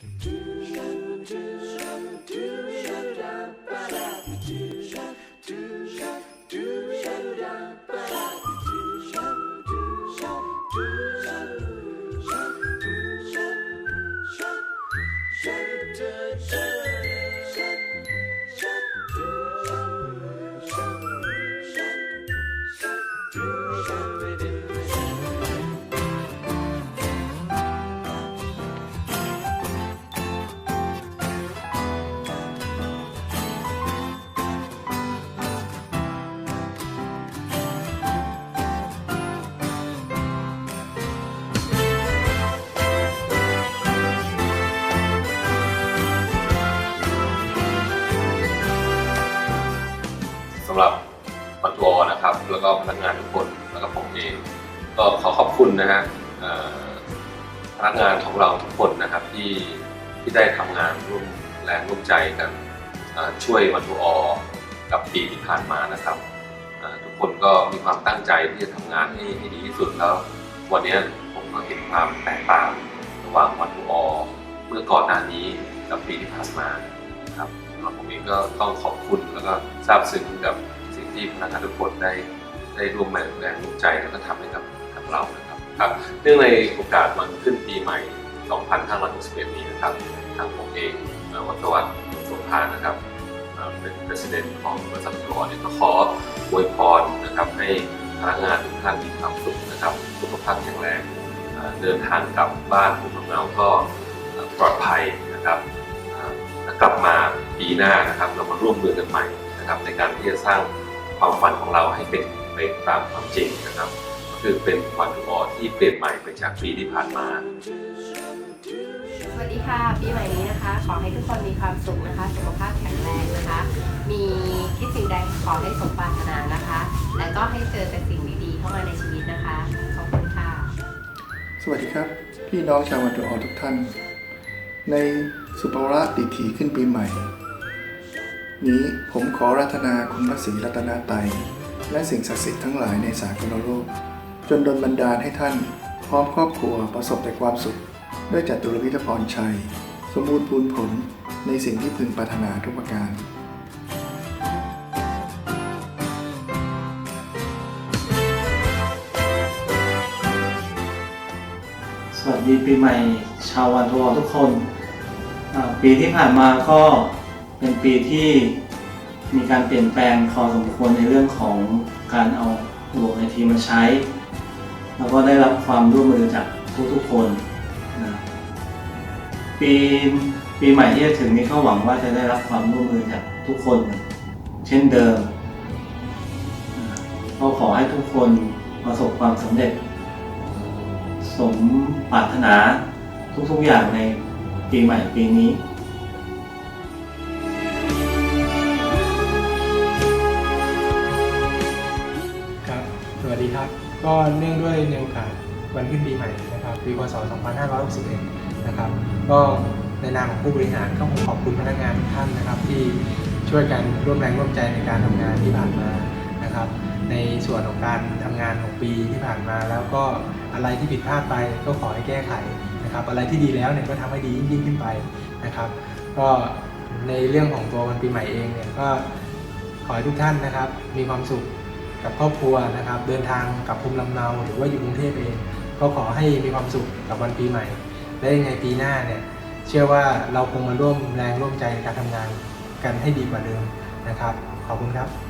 ส นทัวร์นะครับ แล้วก็พนักงานทุกคนแล้วก็ผมเองก็ขอขอบคุณนะฮะพนักงานของเราทุกคนนะครับที่ที่ได้ทำงานร่วมแรงร่วมใจกันช่วยวันทัวร์กับปีที่ผ่านมานะครับทุกคนก็มีความตั้งใจที่จะทำงานให้ให้ดีที่สุดแล้ววันนี้ผมก็เห็นความแตกต่างระหว่างวันทัวร์เมื่อก่อนหน้านี้กับปีที่ผ่านมานครับผมเองก็ต้องขอบคุณแล้วก็ซาบซึ้งกับ ที่พนักงานทุกคนได้ได้ร่วมแรงแรงร่วมใจแล้วก็ทำให้กับกับเรานะครับครับเนื่องในโอกาสวันขึ้นปีใหม่ 2561 นี้นะครับทางผมเองวัฒวัฒน์โสภานะครับเป็น president ของบริษัททัวร์เนี่ยก็ขออวยพรนะครับให้พนักงานทุกท่านมีความสุขนะครับสุขภาพแข็งแรงเดินทางกลับบ้านภูมิลำเนาก็ปลอดภัยนะครับและกลับมาปีหน้านะครับเรามาร่วมมือกันใหม่นะครับในการที่จะสร้าง ความฝันของเราให้เป็นไปตามความจริงนะครับ ก็คือเป็นวันทุกอที่เปลี่ยนใหม่ไปจากปีที่ผ่านมาสวัสดีค่ะปีใหม่นี้นะคะ ขอให้ทุกคนมีความสุขนะคะ สุขภาพแข็งแรงนะคะ มีคิดสิ่งใดขอให้สมปรารถนานะคะ และก็ให้เจอแต่สิ่งดีๆเข้ามาในชีวิตนะคะขอบคุณค่ะ สวัสดีครับ พี่น้องชาววันตุออทุกท่าน ในสุภวระดิถีขึ้นปีใหม่ นี้ผมขอรัตนาคุณพระศรีรัตนาไตยและสิ่งศักดิ์สิทธิ์ทั้งหลายในสากลโลก จนดลบันดาลให้ท่าน พร้อมครอบครัวประสบแต่ความสุข ด้วยจัตุรวิทยพรชัย สมบูรณ์พูนผลในสิ่งที่พึงปรารถนาทุกประการสวัสดีปีใหม่ชาววันทวทุกคน ปีที่ผ่านมาก็ เป็นปีที่มีการเปลี่ยนแปลงพอสมควรในเรื่องของการเอาระบบไอทีมาใช้ แล้วก็ได้รับความร่วมมือจากทุกๆคนนะปีปีใหม่ที่จะถึงนี้ก็หวังว่าจะได้รับความร่วมมือจากทุกคน เช่นเดิมอ่าก็ขอให้ทุกคนประสบความสำเร็จ สมปรารถนาทุกๆอย่างในปีใหม่ปีนี้ ก็เนื่องด้วยในโอกาสวันขึ้นปีใหม่นะครับปีพศ 2561 นะครับ ก็ในนามของผู้บริหารก็ขอขอบคุณพนักงานทุกท่านนะครับ ที่ช่วยกันร่วมแรงร่วมใจในการทำงานที่ผ่านมานะครับ ในส่วนของการทำงานของปีที่ผ่านมา แล้วก็อะไรที่ผิดพลาดไปก็ขอให้แก้ไขนะครับ อะไรที่ดีแล้วเนี่ยก็ทำให้ดียิ่งยิ่งขึ้นไปนะครับ ก็ในเรื่องของตัววันปีใหม่เองเนี่ยก็ขอให้ทุกท่านนะครับ มีความสุข กับครอบครัวนะครับ เดินทางกลับภูมิลำเนาหรือว่าอยู่กรุงเทพเอง ก็ขอให้มีความสุขกับวันปีใหม่ และยังไงปีหน้าเนี่ยเชื่อว่าเราคงมาร่วมแรงร่วมใจในการทำงานกันให้ดีกว่าเดิมนะครับ ขอบคุณครับ